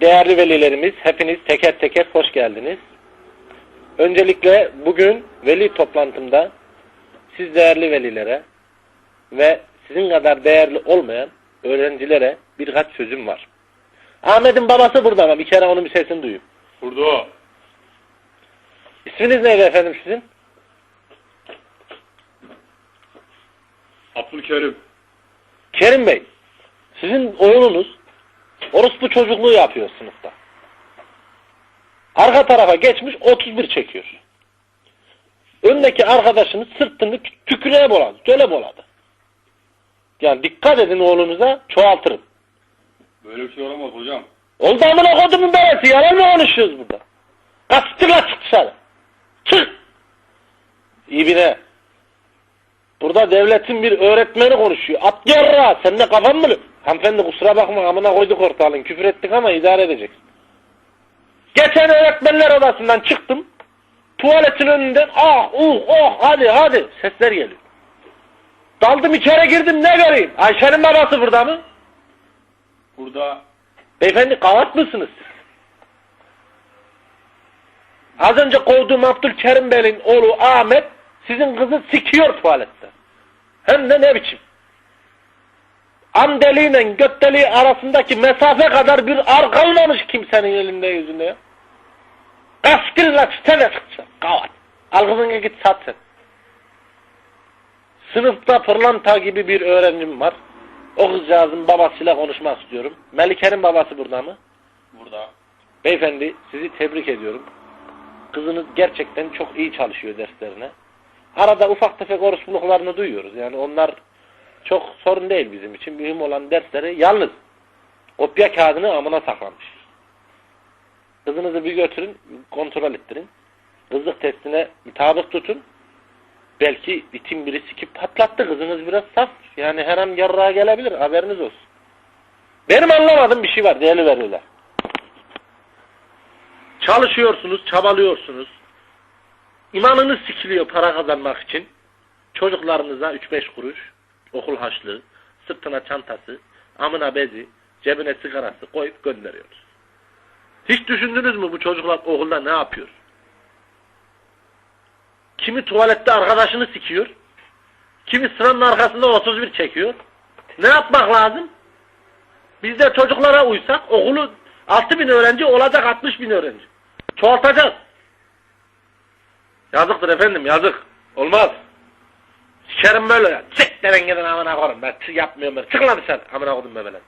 Değerli velilerimiz, hepiniz teker teker hoş geldiniz. Öncelikle bugün veli toplantımda siz değerli velilere ve sizin kadar değerli olmayan öğrencilere birkaç sözüm var. Ahmet'in babası burada ama bir kere onun bir sesini duyayım. Burada o. İsminiz neydi efendim sizin? Abdülkerim. Kerim Bey, sizin oğlunuz orospu çocukluğu yapıyor sınıfta. Arka tarafa geçmiş 31 çekiyor. Öndeki arkadaşınız sırtını tükürüğe boladı, göle boladı. Yani dikkat edin oğlunuza çoğaltırım. Böyle bir şey olamaz hocam. Oldu amına kodumun belası, yalan mı konuşuyoruz burada? Kaçtır lan çık dışarı. Çık! İbine. Burada devletin bir öğretmeni konuşuyor. At yarra, sen de kafan mı? Hanımefendi kusura bakma amına koyduk ortalığın. Küfür ettik ama idare edeceksin. Geçen öğretmenler odasından çıktım. Tuvaletin önünden ah uh oh hadi hadi sesler geliyor. Daldım içeri girdim ne göreyim? Ayşe'nin babası burada mı? Burada Beyefendi kavat mısınız siz? Az önce kovduğum Abdülkerim Bey'in oğlu Ahmet sizin kızı sikiyor tuvalette. Hem de ne biçim. Am deliğiyle göt deliği arasındaki mesafe kadar bir ar kalmamış kimsenin elinde yüzünde ya. Kaskil la çitene sıkça. Kavat. Al kızını git sat sen. Sınıfta pırlanta gibi bir öğrencim var. O kızcağızın babasıyla konuşmak istiyorum. Melike'nin babası burada mı? burada. Beyefendi sizi tebrik ediyorum. Kızınız gerçekten çok iyi çalışıyor derslerine. Arada ufak tefek orospuluklarını duyuyoruz. Yani onlar çok sorun değil bizim için. Mühim olan dersleri yalnız kopya kağıdını amına saklamış. Kızınızı bir götürün, kontrol ettirin. Kızlık testine mutabık tutun. Belki itin biri sikip patlattı. Kızınız biraz saf. Yani her an yarrağa gelebilir. Haberiniz olsun. Benim anlamadığım bir şey var değerli veriler. Çalışıyorsunuz, çabalıyorsunuz. İmanınız sikiliyor para kazanmak için. Çocuklarınıza 3-5 kuruş, okul haçlığı, sırtına çantası, amına bezi, cebine sigarası koyup gönderiyoruz. Hiç düşündünüz mü bu çocuklar okulda ne yapıyor? Kimi tuvalette arkadaşını sikiyor, kimi sıranın arkasında 31 çekiyor. Ne yapmak lazım? Biz de çocuklara uysak okulu 6 bin öğrenci olacak 60 bin öğrenci. Çoğaltacağız. Yazıktır efendim yazık. Olmaz. Sikerim böyle ya. Çık deren gidin amına koyayım. Ben yapmıyorum ben. Çık lan dışarı amına koydum be böyle.